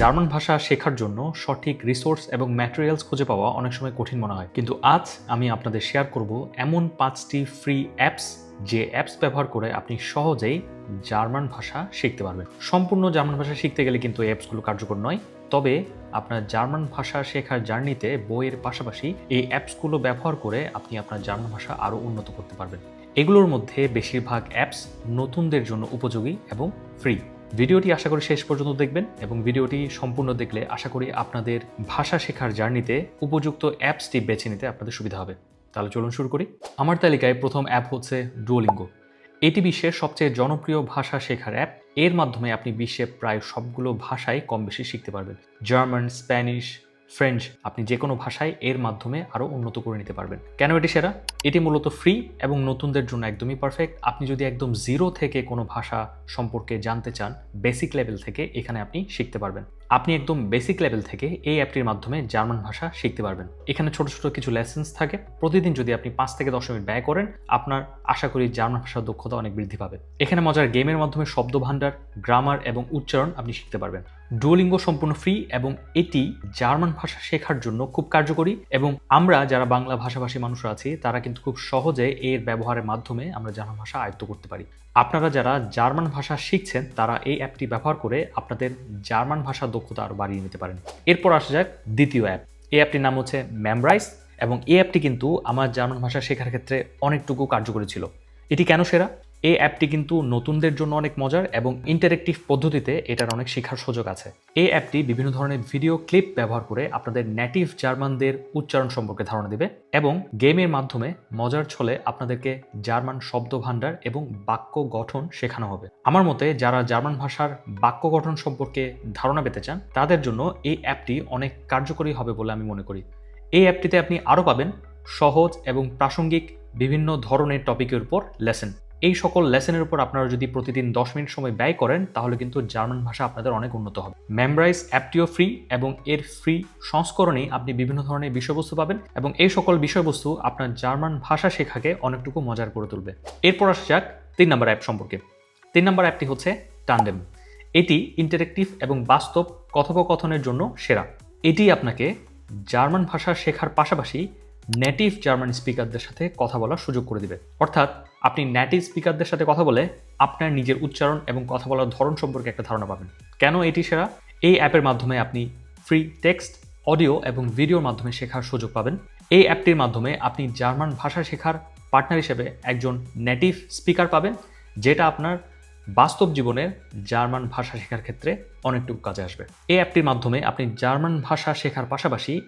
German ভাষা শেখার জন্য সঠিক রিসোর্স এবং ম্যাটেরিয়ালস খুঁজে পাওয়া অনেক সময় কঠিন মনে হয়। কিন্তু আজ আমি আপনাদের শেয়ার করব এমন পাঁচটি ফ্রি অ্যাপস যে অ্যাপস ব্যবহার করে আপনি সহজেই জার্মান ভাষা শিখতে পারবেন। সম্পূর্ণ জার্মান ভাষা শিখতে গেলে কিন্তু এই অ্যাপসগুলো কার্যকর নয়। তবে আপনার জার্মান ভাষা শেখার জার্নিতে বইয়ের পাশাপাশি এই অ্যাপসগুলো ব্যবহার করে আপনি আপনার জার্মান ভাষা আরও উন্নত করতে পারবেন। এগুলোর মধ্যে বেশিরভাগ অ্যাপস নতুনদের জন্য উপযোগী এবং ফ্রি ভিডিওটি আশা করি শেষ পর্যন্ত দেখবেন এবং ভিডিওটি সম্পূর্ণ দেখলে আশা করি আপনাদের ভাষা শেখার জার্নিতে উপযুক্ত অ্যাপসটি বেছে নিতে আপনাদের সুবিধা হবে। তাহলে চলুন শুরু করি। আমার তালিকায় প্রথম অ্যাপ হচ্ছে ডুয়োলিঙ্গো এটি বিশ্বের সবচেয়ে জনপ্রিয় ভাষা শেখার অ্যাপ এর মাধ্যমে আপনি বিশ্বের প্রায় সবগুলো ভাষাই কম বেশি শিখতে পারবেন। জার্মান স্প্যানিশ ফ্রেঞ্চ আপনি যে কোনো ভাষায় এর মাধ্যমে আরও উন্নত করে নিতে পারবেন। কেন এটি সেরা? এটি মূলত ফ্রি এবং নতুনদের জন্য একদমই পারফেক্ট আপনি যদি একদম জিরো থেকে কোনো ভাষা সম্পর্কে জানতে চান বেসিক লেভেল থেকে এখানে আপনি শিখতে পারবেন। আপনি একদম বেসিক লেভেল থেকে এই অ্যাপটির মাধ্যমে জার্মান ভাষা শিখতে পারবেন। এখানে ছোট ছোট কিছু লেসেন্স থাকে। প্রতিদিন যদি আপনি পাঁচ থেকে দশ মিনিট ব্যয় করেন, আপনার আশা করি জার্মান ভাষার দক্ষতা অনেক বৃদ্ধি পাবে। এখানে মজার গেমের মাধ্যমে শব্দ ভাণ্ডার গ্রামার এবং উচ্চারণ আপনি শিখতে পারবেন। ডুয়োলিঙ্গো সম্পূর্ণ ফ্রি এবং এটি জার্মান ভাষা শেখার জন্য খুব কার্যকরী এবং আমরা যারা বাংলা ভাষাভাষী মানুষরা আছি, তারা কিন্তু খুব সহজে এর ব্যবহারের মাধ্যমে আমরা জার্মান ভাষা আয়ত্ত করতে পারি। আপনারা যারা জার্মান ভাষা শিখছেন, তারা এই অ্যাপটি ব্যবহার করে আপনাদের জার্মান ভাষার দক্ষতা আরও বাড়িয়ে নিতে পারেন। এরপর আসা যাক দ্বিতীয় অ্যাপ। এই অ্যাপটির নাম হচ্ছে ম্যামরাইস এবং এই অ্যাপটি কিন্তু আমার জার্মান ভাষা শেখার ক্ষেত্রে অনেকটুকু কার্যকরী ছিল। এটি কেন সেরা? এই অ্যাপটি কিন্তু নতুনদের জন্য অনেক মজার এবং ইন্টারেক্টিভ পদ্ধতিতে এটার অনেক শেখার সুযোগ আছে। এই অ্যাপটি বিভিন্ন ধরনের ভিডিও ক্লিপ ব্যবহার করে আপনাদের নেটিভ জার্মানদের উচ্চারণ সম্পর্কে ধারণা দেবে এবং গেমের মাধ্যমে মজার ছলে আপনাদেরকে জার্মান শব্দ ভাণ্ডার এবং বাক্য গঠন শেখানো হবে। আমার মতে যারা জার্মান ভাষার বাক্য গঠন সম্পর্কে ধারণা পেতে চান, তাদের জন্য এই অ্যাপটি অনেক কার্যকরী হবে বলে আমি মনে করি। এই অ্যাপটিতে আপনি আরও পাবেন সহজ এবং প্রাসঙ্গিক বিভিন্ন ধরনের টপিকের উপর লেসেন। এই সকল লেসনের উপর আপনারা যদি প্রতিদিন দশ মিনিট সময় ব্যয় করেন, তাহলে কিন্তু জার্মান ভাষা আপনাদের অনেক উন্নত হবে। মেমরাইজ অ্যাপটিও ফ্রি এবং এর ফ্রি সংস্করণেই আপনি বিভিন্ন ধরনের বিষয়বস্তু পাবেন এবং এই সকল বিষয়বস্তু আপনার জার্মান ভাষা শেখাকে অনেকটুকু মজার করে তুলবে। এরপর আসা যাক তিন নম্বর অ্যাপ সম্পর্কে। তিন নম্বর অ্যাপটি হচ্ছে টান্ডেম এটি ইন্টারেক্টিভ এবং বাস্তব কথোপকথনের জন্য সেরা। এটি আপনাকে জার্মান ভাষা শেখার পাশাপাশি নেটিভ জার্মান স্পিকারদের সাথে কথা বলার সুযোগ করে দিবে। অর্থাৎ আপনি নেটিভ স্পিকারদের সাথে কথা বলে আপনার নিজের উচ্চারণ এবং কথা বলার ধরন সম্পর্কে একটা ধারণা পাবেন। কেন এটি সেরা? এই অ্যাপের মাধ্যমে আপনি ফ্রি টেক্সট অডিও এবং ভিডিওর মাধ্যমে শেখার সুযোগ পাবেন। এই অ্যাপটির মাধ্যমে আপনি জার্মান ভাষা শেখার পার্টনার হিসেবে একজন নেটিভ স্পিকার পাবেন, যেটা আপনার বাস্তব জীবনের জার্মান ভাষা শেখার ক্ষেত্রে অনেকটুকু কাজে আসবে। এই অ্যাপটির মাধ্যমে আপনি জার্মান ভাষা শেখার পাশাপাশি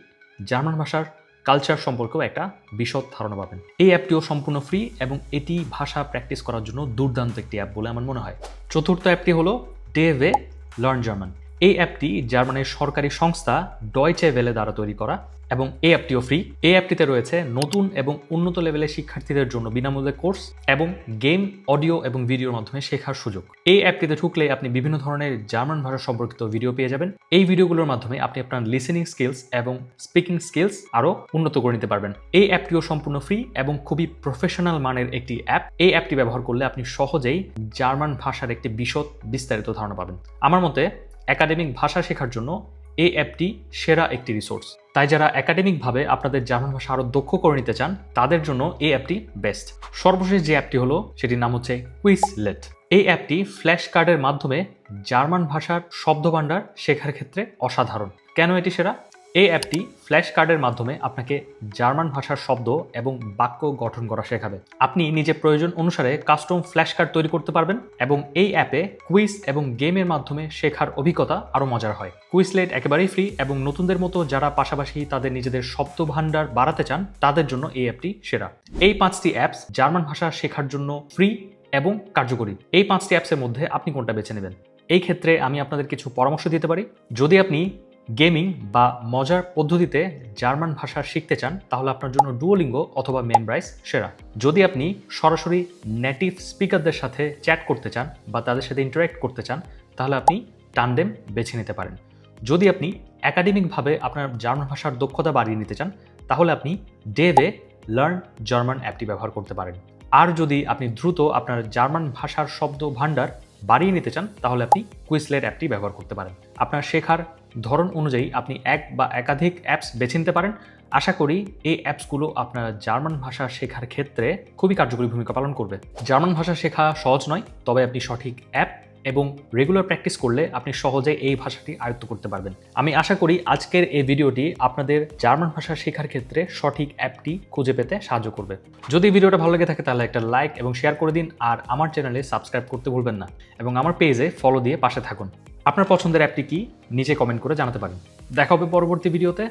জার্মান ভাষার কালচার সম্পর্কেও একটা বিশদ ধারণা পাবেন। এই অ্যাপটিও সম্পূর্ণ ফ্রি এবং এটি ভাষা প্র্যাকটিস করার জন্য দুর্দান্ত একটি অ্যাপ বলে আমার মনে হয়। চতুর্থ অ্যাপটি হলো ডে ওয়ে লার্ন জার্মান এই অ্যাপটি জার্মানের সরকারি সংস্থা ডয়চে ভেলে দ্বারা তৈরি করা এবং এই অ্যাপটিও ফ্রি এই অ্যাপটিতে রয়েছে নতুন এবং উন্নত লেভেলের শিক্ষার্থীদের জন্য বিনামূল্যে কোর্স এবং গেম অডিও এবং ভিডিওর মাধ্যমে শেখার সুযোগ। এই অ্যাপটিতে ঢুকলে আপনি বিভিন্ন ধরনের জার্মান ভাষা সম্পর্কিত ভিডিও পেয়ে যাবেন। এই ভিডিওগুলোর মাধ্যমে আপনি আপনার লিসেনিং স্কিলস এবং স্পিকিং স্কিলস আরও উন্নত করে নিতে পারবেন। এই অ্যাপটিও সম্পূর্ণ ফ্রি এবং খুবই প্রফেশনাল মানের একটি অ্যাপ। এই অ্যাপটি ব্যবহার করলে আপনি সহজেই জার্মান ভাষার একটি বিশদ বিস্তারিত ধারণা পাবেন। আমার মতে একাডেমিক ভাষা শেখার জন্য এই অ্যাপটি সেরা একটি রিসোর্স। তাই যারা একাডেমিকভাবে আপনাদের জার্মান ভাষা আরও দক্ষ করে নিতে চান, তাদের জন্য এই অ্যাপটি বেস্ট। সর্বশেষ যে অ্যাপটি হলো, সেটির নাম হচ্ছে কুইসলেট এই অ্যাপটি ফ্ল্যাশ কার্ডের মাধ্যমে জার্মান ভাষার শব্দভাণ্ডার শেখার ক্ষেত্রে অসাধারণ। কেন এটি সেরা? এই অ্যাপটি ফ্ল্যাশ কার্ডের মাধ্যমে আপনাকে জার্মান ভাষার শব্দ এবং বাক্য গঠন করা শেখাবে। আপনি নিজের প্রয়োজন অনুসারে কাস্টম ফ্ল্যাশ কার্ড তৈরি করতে পারবেন এবং এই অ্যাপে কুইজ এবং গেমের মাধ্যমে শেখার অভিজ্ঞতা আরও মজার হয়। কুইজলেট একেবারেই ফ্রি এবং নতুনদের মতো যারা পাশাপাশি তাদের নিজেদের শব্দ ভাণ্ডার বাড়াতে চান, তাদের জন্য এই অ্যাপটি সেরা। এই পাঁচটি অ্যাপস জার্মান ভাষা শেখার জন্য ফ্রি এবং কার্যকরী। এই পাঁচটি অ্যাপসের মধ্যে আপনি কোনটা বেছে নেবেন? এই ক্ষেত্রে আমি আপনাদের কিছু পরামর্শ দিতে পারি। যদি আপনি গেমিং বা মজার পদ্ধতিতে জার্মান ভাষা শিখতে চান, তাহলে আপনার জন্য ডুয়োলিঙ্গো অথবা মেমব্রাইস সেরা। যদি আপনি সরাসরি নেটিভ স্পিকারদের সাথে চ্যাট করতে চান বা তাদের সাথে ইন্টারাক্ট করতে চান, তাহলে আপনি টান্ডেম বেছে নিতে পারেন। যদি আপনি একাডেমিকভাবে আপনার জার্মান ভাষার দক্ষতা বাড়িয়ে নিতে চান, তাহলে আপনি ডেভে লার্ন জার্মান অ্যাপটি ব্যবহার করতে পারেন। আর যদি আপনি দ্রুত আপনার জার্মান ভাষার শব্দ ভাণ্ডার বাড়িয়ে নিতে চান, তাহলে আপনি কুইসলেট অ্যাপটি ব্যবহার করতে পারেন। আপনার শেখার ধরন অনুযায়ী আপনি এক বা একাধিক অ্যাপস বেছে নিতে পারেন। আশা করি এই অ্যাপসগুলো আপনার জার্মান ভাষা শেখার ক্ষেত্রে খুবই কার্যকরী ভূমিকা পালন করবে। জার্মান ভাষা শেখা সহজ নয়, তবে আপনি সঠিক অ্যাপ এবং রেগুলার প্র্যাকটিস করলে আপনি সহজে এই ভাষাটি আয়ত্ত করতে পারবেন। আমি আশা করি আজকের এই ভিডিওটি আপনাদের জার্মান ভাষা শেখার ক্ষেত্রে সঠিক অ্যাপটি খুঁজে পেতে সাহায্য করবে। যদি ভিডিওটা ভালো লেগে থাকে তাহলে একটা লাইক এবং শেয়ার করে দিন আর আমার চ্যানেলে সাবস্ক্রাইব করতে ভুলবেন না এবং আমার পেজে ফলো দিয়ে পাশে থাকুন। আপনার পছন্দের অ্যাপটি কি? নিচে কমেন্ট করে জানাতে পারেন। দেখা হবে পরবর্তী ভিডিওতে।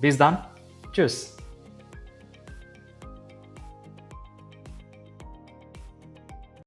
বিজ দান Tschüss.